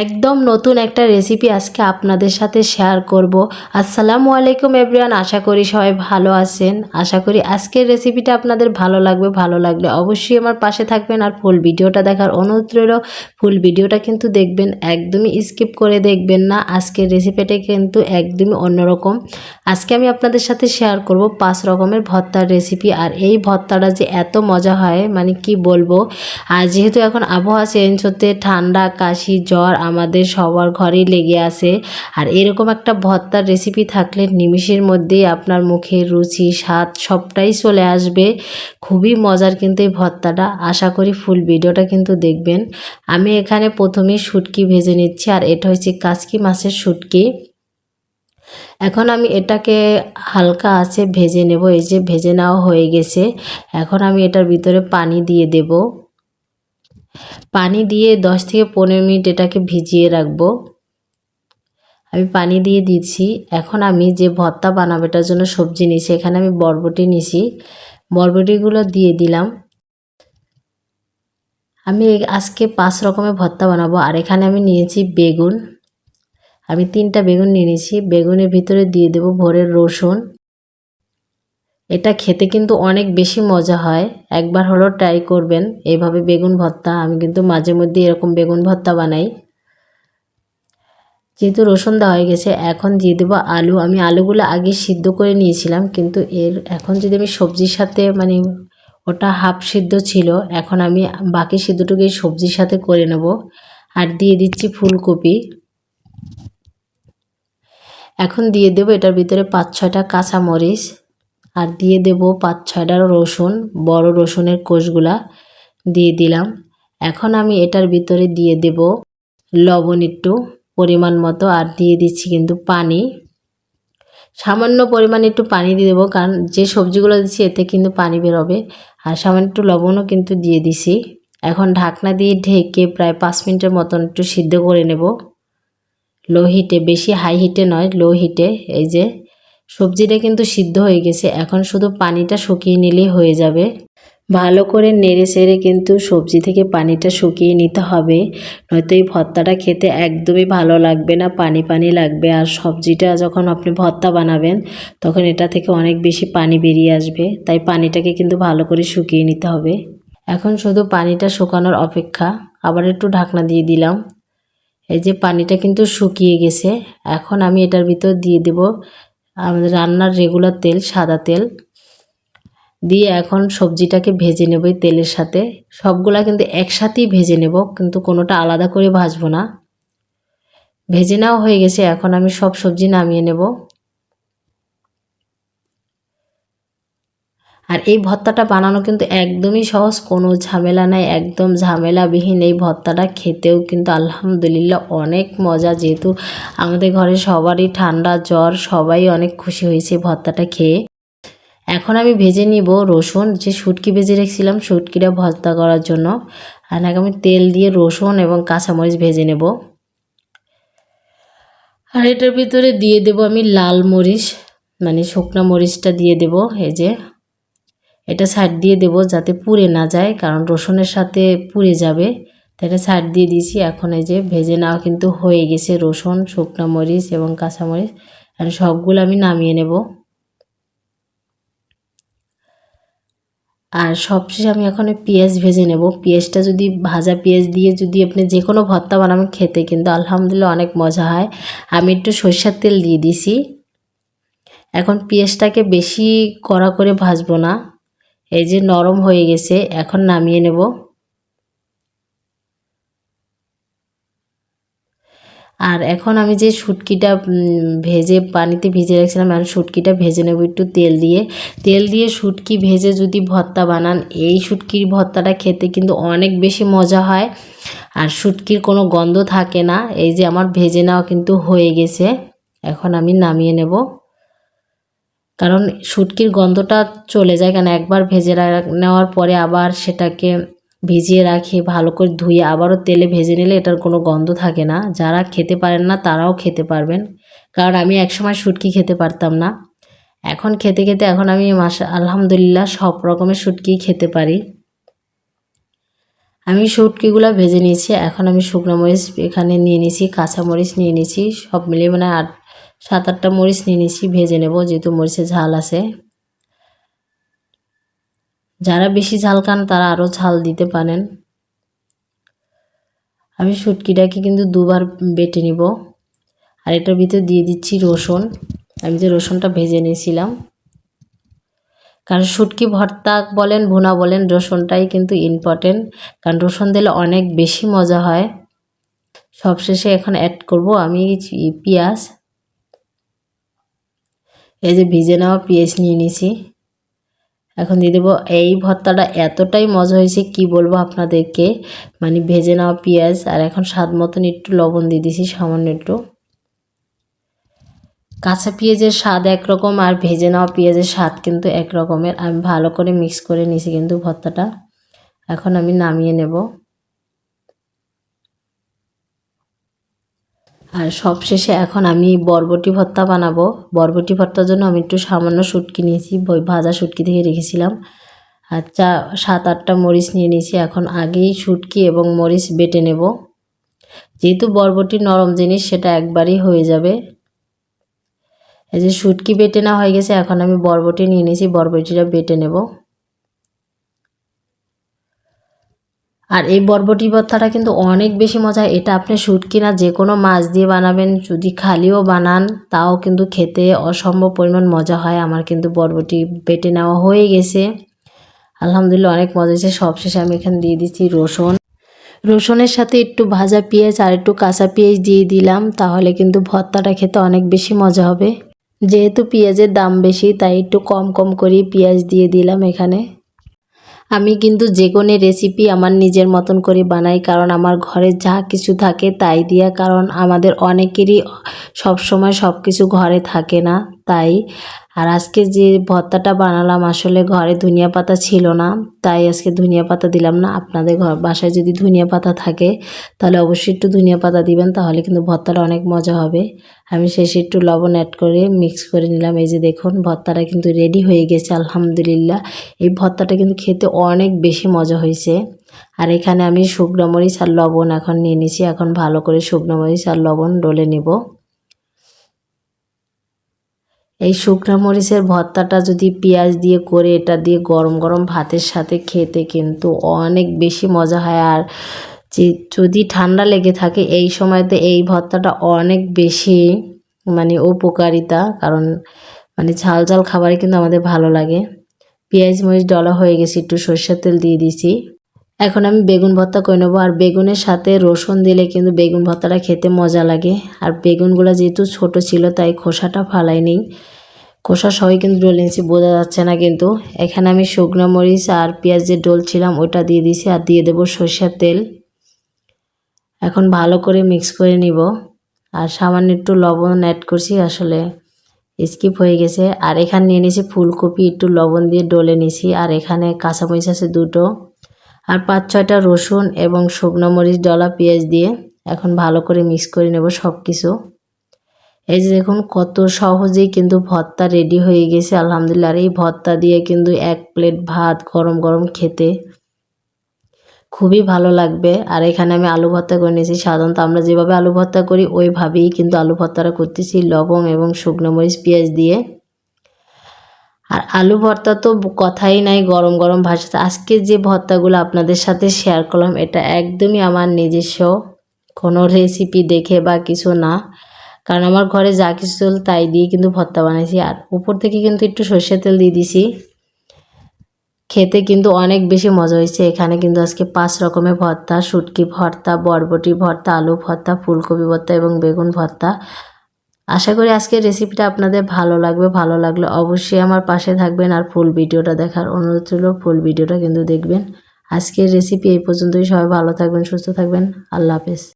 একদম নতুন একটা রেসিপি আজকে আপনাদের সাথে শেয়ার করব। আসসালামু আলাইকুম এভরিওয়ান আশা করি সবাই ভালো আছেন। আশা করি আজকের রেসিপিটা আপনাদের ভালো লাগবে, ভালো লাগলে অবশ্যই আমার পাশে থাকবেন। আর ফুল ভিডিওটা দেখার অনুরোধ ফুল ভিডিওটা কিন্তু দেখবেন, একদমই স্কিপ করে দেখবেন না। আজকের রেসিপিটা কিন্তু একদমই অন্যরকম। আজকে আমি আপনাদের সাথে শেয়ার করব পাঁচ রকমের ভর্তার রেসিপি আর এই ভর্তাটা যে এত মজা হয় মানে কি বলব? আর যেহেতু এখন আবহাওয়া চেঞ্জ হতে, ঠান্ডা, কাশি, জ্বর আমাদের সবার ঘরেই লেগে আছে। আর এরকম একটা ভর্তার রেসিপি থাকলে নিমিষের মধ্যেই আপনার মুখের রুচি, স্বাদ সবটাই চলে আসবে। খুবই মজার কিন্তু এই ভর্তাটা। আশা করি ফুল ভিডিওটা কিন্তু দেখবেন। আমি এখানে প্রথমেই শুটকি ভেজে নিচ্ছি আর এটা হচ্ছে কাসকি মাছের শুটকি। এখন আমি এটাকে হালকা আছে ভেজে নেব। এই যে ভেজে নেওয়া হয়ে গেছে। এখন আমি এটার ভিতরে পানি দিয়ে দেব। পানি দিয়ে দশ থেকে পনেরো মিনিট এটাকে ভিজিয়ে রাখব। আমি পানি দিয়ে দিচ্ছি। এখন আমি যে ভর্তা বানাবো এটার জন্য সবজি নিছি এখানে আমি বরবটি নিছি বরবটিগুলো দিয়ে দিলাম। আমি আজকে পাঁচ রকমের ভর্তা বানাবো। আর এখানে আমি নিয়েছি বেগুন। আমি তিনটা বেগুন নিয়ে নিয়েছি। বেগুনের ভিতরে দিয়ে দেব ভোরের রসুন। এটা খেতে কিন্তু অনেক বেশি মজা হয়। একবার হলো ট্রাই করবেন। এইভাবে বেগুন ভর্তা, আমি কিন্তু মাঝে মধ্যে এরকম বেগুন ভর্তা বানাই। যেহেতু রসুন দেওয়া হয়ে গেছে, এখন দিয়ে দেবো আলু। আমি আলুগুলো আগে সিদ্ধ করে নিয়েছিলাম, কিন্তু এর এখন যদি আমি সবজির সাথে মানে ওটা হাফ সিদ্ধ ছিল, এখন আমি বাকি সিদ্ধটুকুই সবজির সাথে করে নেব। আর দিয়ে দিচ্ছি ফুলকপি। এখন দিয়ে দেবো এটার ভিতরে পাঁচ ছয়টা কাঁচামরিচ। আর দিয়ে দেব পাঁচ ছয়টা রসুন, বড় রসুনের কোষগুলা দিয়ে দিলাম। এখন আমি এটার ভিতরে দিয়ে দেব লবণ একটু পরিমাণ মতো আর দিয়ে দিচ্ছি কিন্তু পানি। সামান্য পরিমাণ একটু পানি দিয়ে দেবো কারণ যে সবজিগুলো দিচ্ছি এতে কিন্তু পানি বেরোবে। আর সামান্য একটু লবণও কিন্তু দিয়ে দিছি। এখন ঢাকনা দিয়ে ঢেকে প্রায় পাঁচ মিনিটের মতন একটু সিদ্ধ করে নেব। লো হিটে, বেশি হাই হিটে নয়, লো হিটে, এই যে সবজিটা কিন্তু সিদ্ধ হয়ে গেছে, এখন শুধু পানিটা শুকিয়ে নিলেই হয়ে যাবে। ভালো করে নেড়ে সেড়ে কিন্তু সবজি থেকে পানিটা শুকিয়ে নিতে হবে, নয়তো এই ভর্তাটা খেতে একদমই ভালো লাগবে না, পানি পানি লাগবে। আর সবজিটা যখন আপনি ভর্তা বানাবেন, তখন এটা থেকে অনেক বেশি পানি বেরিয়ে আসবে, তাই পানিটাকে কিন্তু ভালো করে শুকিয়ে নিতে হবে। এখন শুধু পানিটা শুকানোর অপেক্ষা, আবার একটু ঢাকনা দিয়ে দিলাম। এই যে পানিটা কিন্তু শুকিয়ে গেছে, এখন আমি এটার ভিতর দিয়ে দেব আমাদের রান্নার রেগুলার তেল, সাদা তেল দিয়ে এখন সবজিটাকে ভেজে নেব এই তেলের সাথে। সবগুলা কিন্তু একসাথেই ভেজে নেব, কিন্তু কোনোটা আলাদা করে ভাজবো না। ভেজে নেওয়া হয়ে গেছে, এখন আমি সব সবজি নামিয়ে নেব। আর এই ভর্তাটা বানানো কিন্তু একদমই সহজ, কোনো ঝামেলা নাই, একদম ঝামেলাবিহীন। এই ভর্তাটা খেতেও কিন্তু আলহামদুলিল্লাহ অনেক মজা, যেহেতু আমাদের ঘরে সবারই ঠান্ডা, জ্বর, সবাই অনেক খুশি হয়েছে ভর্তাটা খেয়ে। এখন আমি ভেজে নিব রসুন, যে শুটকি ভেজে রেখেছিলাম, শুটকিটা ভর্তা করার জন্য। আর নাকি আমি তেল দিয়ে রসুন এবং কাঁচামরিচ ভেজে নেব। আর এটার ভিতরে দিয়ে দেব আমি লাল মরিচ মানে শুকনো মরিচটা দিয়ে দেব, এই যে। এটা সাইড দিয়ে দেব যাতে পুড়ে না যায়, কারণ রসুনের সাথে পুড়ে যাবে। তাই এটা সাইড দিয়ে দিয়েছি, এখন এই যে ভেজে নেওয়া কিন্তু হয়ে গেছে রসুন, শুকনো মরিচ এবং কাঁচামরিচ আর সবগুলো আমি নামিয়ে নেব। আর সবশেষে আমি এখন পেঁয়াজ ভেজে নেব। পেঁয়াজটা যদি ভাজা পেঁয়াজ দিয়ে যদি আপনি যে কোনো ভর্তা বানাবেন খেতে, কিন্তু আলহামদুলিল্লাহ অনেক মজা হয়। আমি একটু সরষের তেল দিয়ে দিছি। এখন পেঁয়াজটাকে বেশি কড়া করে ভাজবো না। এই যে নরম হয়ে গেছে, এখন নামিয়ে নেব। আর এখন আমি যে শুটকিটা ভেজে পানিতে ভিজে রাখছিলাম, এখন শুটকিটা ভেজে নেব একটু তেল দিয়ে। তেল দিয়ে শুটকি ভেজে যদি ভর্তা বানান, এই শুটকির ভর্তাটা খেতে কিন্তু অনেক বেশি মজা হয়। আর শুটকির কোনো গন্ধ থাকে না, এই যে আমার ভেজে নেওয়া কিন্তু হয়ে গেছে। এখন আমি নামিয়ে নেব। কারণ শুটকির গন্ধটা চলে যায় কারণ একবার ভেজে নেওয়ার পরে আবার সেটাকে ভিজিয়ে রাখি, ভালো করে ধুয়ে আবারও তেলে ভেজে নিলে এটার কোনো গন্ধ থাকে না। যারা খেতে পারেন না, তারাও খেতে পারবেন। কারণ আমি একসময় শুটকি খেতে পারতাম না। এখন খেতে খেতে এখন আমি মাসা আলহামদুলিল্লাহ সব রকমের শুটকি খেতে পারি। আমি শুটকিগুলো ভেজে নিয়েছি। এখন আমি শুকনো মরিচ এখানে নিয়ে নিয়েছি, কাঁচা মরিচ নিয়ে নিয়েছি। সব মিলিয়ে মানে আট সাত আটটা মরিচ নিয়ে নিয়েছি, ভেজে নেব, যেহেতু মরিচে ঝাল আছে। যারা বেশি ঝাল খান, তারা আরও ঝাল দিতে পারেন। আমি শুটকিটাকে কিন্তু দুবার বেটে নিব। আর এটার ভিতরে দিয়ে দিচ্ছি রসুন। আমি যে রসুনটা ভেজে নিয়েছিলাম। কারণ শুটকি ভর্তা বলেন, ভুনা বলেন, রসুনটাই কিন্তু ইম্পর্টেন্ট কারণ রসুন দিলে অনেক বেশি মজা হয়। সবশেষে এখন অ্যাড করব আমি পেঁয়াজ। এই যে ভিজে নেওয়া পেঁয়াজ নিয়ে নিয়েছি এখন দিয়ে দেবো, এই ভর্তাটা এতটাই মজা হয়েছে, কি বলব আপনাদেরকে? মানে ভেজে নেওয়া পেঁয়াজ আর এখন স্বাদ মতন একটু লবণ দিয়ে দিয়েছি সামান্য একটু। কাঁচা পেঁয়াজের স্বাদ একরকম আর ভেজে নেওয়া পেঁয়াজের স্বাদ কিন্তু এক রকমের আমি ভালো করে মিক্স করে নিয়েছি কিন্তু ভর্তাটা। এখন আমি নামিয়ে নেব। আর সবশেষে এখন আমি বরবটি ভর্তা বানাবো। বরবটি ভর্তার জন্য আমি একটু সামান্য শুটকি নিয়েছি ভাজা শুটকি থেকে রেখেছিলাম। আর চা, সাত আটটা মরিচ নিয়ে নিয়েছি। এখন আগেই শুটকি এবং মরিচ বেটে নেব। যেহেতু বরবটি নরম জিনিস, সেটা একবারই হয়ে যাবে। এই যে শুটকি বেটে না হয়ে গেছে, এখন আমি বরবটি নিয়ে নিয়েছি, বরবটিটা বেটে নেব। আর এই বরবটি ভর্তাটা কিন্তু অনেক বেশি মজা এটা আপনি শুটকি না যে কোনো মাছ দিয়ে বানাবেন, যদি খালিও বানান, তাও কিন্তু খেতে অসম্ভব পরিমাণ মজা হয়। আমার কিন্তু বরবটি বেটে নেওয়া হয়ে গেছে। আলহামদুলিল্লাহ অনেক মজা হয়েছে। সবশেষে আমি এখানে দিয়ে দিচ্ছি রসুন। রসুনের সাথে একটু ভাজা পেঁয়াজ আর একটু কাঁচা পেঁয়াজ দিয়ে দিলাম, তাহলে কিন্তু ভর্তাটা খেতে অনেক বেশি মজা হবে। যেহেতু পেঁয়াজের দাম বেশি, তাই একটু কম কম করে পেঁয়াজ দিয়ে দিলাম এখানে। আমি কিন্তু যে কোনো রেসিপি আমার নিজের মতন করে বানাই, কারণ আমার ঘরে যা কিছু থাকে তাই দিয়া, কারণ আমাদের অনেকেরই সব সময় সব কিছু ঘরে থাকে না, তাই আর আজকে যে ভর্তাটা বানালাম, আসলে ঘরে ধনিয়া পাতা ছিল না, তাই আজকে ধনিয়া পাতা দিলাম না। আপনাদের ঘর, বাসায় যদি ধনিয়া পাতা থাকে, তাহলে অবশ্যই একটু ধনিয়া পাতা দিবেন, তাহলে কিন্তু ভর্তাটা অনেক মজা হবে। আমি শেষে একটু লবণ অ্যাড করে মিক্স করে নিলাম। এই যে দেখুন, ভর্তাটা কিন্তু রেডি হয়ে গেছে, আলহামদুলিল্লাহ। এই ভর্তাটা কিন্তু খেতে অনেক বেশি মজা হয়েছে। আর এখানে আমি শুকনো মরিচ আর লবণ এখন নিয়ে নিছি। এখন ভালো করে শুকনো মরিচ আর লবণ ডলে নেব। এই শুকনো মরিচের ভর্তাটা যদি পেঁয়াজ দিয়ে করে, এটা দিয়ে গরম গরম ভাতের সাথে খেতে কিন্তু অনেক বেশি মজা হয়। আর যে যদি ঠান্ডা লেগে থাকে, এই সময়তে এই ভর্তাটা অনেক বেশি মানে উপকারিতা, কারণ মানে ঝাল ঝাল খাবারই কিন্তু আমাদের ভালো লাগে। পেঁয়াজ মরিচ ডলা হয়ে গেছে, একটু সর্ষের তেল দিয়ে দিছি। এখন আমি বেগুন ভর্তা করে নেব। আর বেগুনের সাথে রসুন দিলে কিন্তু বেগুন ভর্তাটা খেতে মজা লাগে। আর বেগুনগুলো যেহেতু ছোট ছিল, তাই খোসাটা ফালাইনি। খোসা সবাই কিন্তু ডলে নিয়েছি বোঝা যাচ্ছে না কিন্তু। এখানে আমি শুকনো মরিচ আর পেঁয়াজ যে ডলছিলাম ওটা দিয়ে দিছি আর দিয়ে দেবো সর্ষের তেল। এখন ভালো করে মিক্স করে নিব। আর সামান্য একটু লবণ অ্যাড করছি, আসলে স্কিপ হয়ে গেছে। আর এখানে নিয়ে নিয়েছি ফুলকপি, একটু লবণ দিয়ে ডলে নিছি আর এখানে কাঁচামরিচ আছে দুটো। আর পাঁচ ছয়টা রসুন এবং শুকনো মরিচ, ডলা, পেঁয়াজ দিয়ে এখন ভালো করে মিক্স করে নেব সব কিছু এই যে দেখুন, কত সহজেই কিন্তু ভর্তা রেডি হয়ে গেছে, আলহামদুলিল্লাহ। আর এই ভর্তা দিয়ে কিন্তু এক প্লেট ভাত গরম গরম খেতে খুবই ভালো লাগবে। আর এখানে আমি আলু ভর্তা করে নিয়েছি। সাধারণত আমরা যেভাবে আলু ভর্তা করি, ওইভাবেই কিন্তু আলু ভর্তাটা করতেছি লবং এবং শুকনো মরিচ, পেঁয়াজ দিয়ে। আর আলু ভর্তা তো কথাই নাই, গরম গরম ভাষাতে। আজকে যে ভর্তাগুলো আপনাদের সাথে শেয়ার করলাম, এটা একদমই আমার নিজস্ব কোনো রেসিপি দেখে বা কিছু না। কারণ আমার ঘরে যা কিছু চল তাই দিয়ে কিন্তু ভর্তা বানাইছি। আর উপর থেকে কিন্তু একটু সর্ষের তেল দিয়ে দিছি। খেতে কিন্তু অনেক বেশি মজা হয়েছে। এখানে কিন্তু আজকে পাঁচ রকমের ভর্তা, শুটকি ভর্তা, বরবটি ভর্তা, আলু ভর্তা, ফুলকপি ভর্তা এবং বেগুন ভর্তা। আশা করি আজকের রেসিপিটা আপনাদের ভালো লাগবে। ভালো লাগলে অবশ্যই আমার পাশে থাকবেন আর ফুল ভিডিওটা দেখার অনুরোধ ছিল ফুল ভিডিওটা কিন্তু দেখবেন। আজকের রেসিপি এই পর্যন্তই। সবাই ভালো থাকবেন, সুস্থ থাকবেন। আল্লাহ হাফেজ।